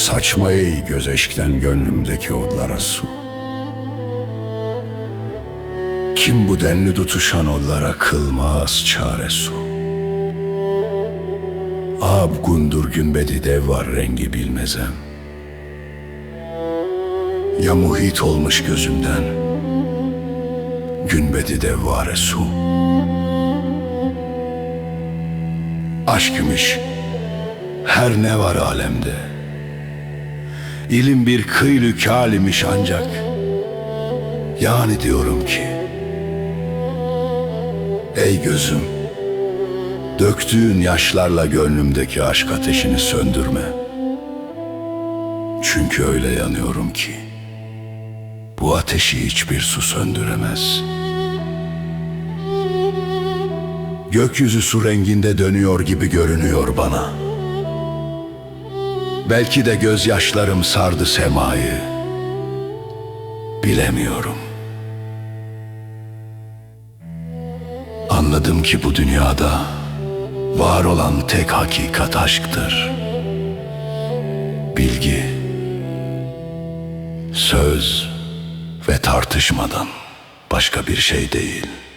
Saçma ey göz eşkten gönlümdeki odlara su. Kim bu denli tutuşan odlara kılmaz çare su? Ab gundur günbedi dev var rengi bilmezem. Ya muhit olmuş gözümden Günbedi dev vare su Aşkımış her ne var alemde İlim bir kıylü kâlimiş ancak Yani diyorum ki Ey gözüm Döktüğün yaşlarla gönlümdeki aşk ateşini söndürme. Çünkü öyle yanıyorum ki Bu ateşi hiçbir su söndüremez. Gökyüzü su renginde dönüyor gibi görünüyor bana Belki de gözyaşlarım sardı semayı. Bilemiyorum. Anladım ki bu dünyada var olan tek hakikat aşktır. Bilgi, söz ve tartışmadan başka bir şey değil.''